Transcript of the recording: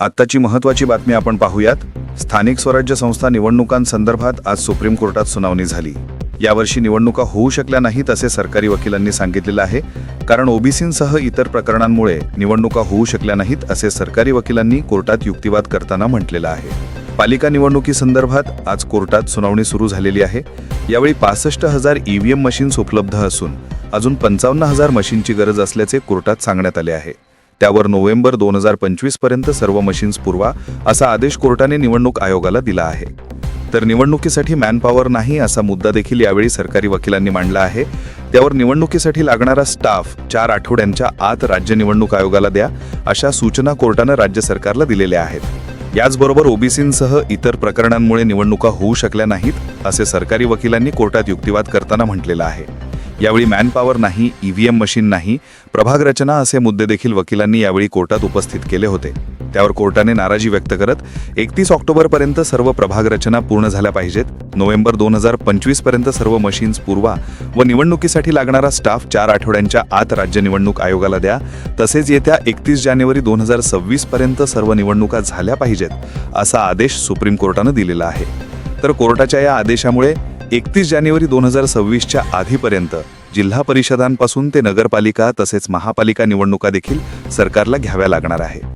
आत्ताची महत्त्वाची बातमी आपण पाहूयात. स्थानिक स्वराज्य संस्था निवडणुकांसंदर्भात आज सुप्रीम कोर्टात सुनावणी झाली. यावर्षी निवडणुका होऊ शकल्या नाहीत असे सरकारी वकिलांनी सांगितलेलं आहे. कारण ओबीसींसह इतर प्रकरणांमुळे निवडणुका होऊ शकल्या नाहीत असे सरकारी वकिलांनी कोर्टात युक्तिवाद करताना म्हटलेलं आहे. पालिका निवडणुकीसंदर्भात आज कोर्टात सुनावणी सुरू झालेली आहे. यावेळी पासष्ट हजार ईव्हीएम मशीन्स उपलब्ध असून अजून पंचावन्न हजार मशीनची गरज असल्याचे कोर्टात सांगण्यात आले आहे. त्यावर नोव्हेंबर दोन हजार पंचवीसपर्यंत सर्व मशीन्स पुरवा असा आदेश कोर्टाने निवडणूक आयोगाला दिला आहे. तर निवडणुकीसाठी मॅनपॉवर नाही असा मुद्दा देखील यावेळी सरकारी वकिलांनी मांडला आहे. त्यावर निवडणुकीसाठी लागणारा स्टाफ चार आठवड्यांच्या आत राज्य निवडणूक आयोगाला द्या अशा सूचना कोर्टानं राज्य सरकारला दिलेल्या आहेत. याचबरोबर ओबीसींसह इतर प्रकरणांमुळे निवडणुका होऊ शकल्या नाहीत असे सरकारी वकिलांनी कोर्टात युक्तिवाद करताना म्हटलेलं आहे. यावेळी मॅनपॉवर नाही ईव्हीएम मशीन नाही प्रभाग रचना असे मुद्दे देखील वकिलांनी यावेळी कोर्टात उपस्थित केले होते. त्यावर कोर्टाने नाराजी व्यक्त करत एकतीस ऑक्टोबरपर्यंत सर्व प्रभाग रचना पूर्ण झाल्या पाहिजेत. नोव्हेंबर दोन हजार पंचवीसपर्यंत सर्व मशीन्स पुरवा व निवडणुकीसाठी लागणारा स्टाफ चार आठवड्यांच्या आत राज्य निवडणूक आयोगाला द्या. तसेच येत्या एकतीस जानेवारी दोन हजार सव्वीस पर्यंत सर्व निवडणुका झाल्या पाहिजेत असा आदेश सुप्रीम कोर्टानं दिलेला आहे. तर कोर्टाच्या या आदेशामुळे एकतीस जानेवारी दोन हजार सव्वीसच्या आधीपर्यंत जिल्हा परिषदांपासून ते नगरपालिका तसेच महापालिका निवडणुका देखील सरकारला घ्याव्या लागणार आहे.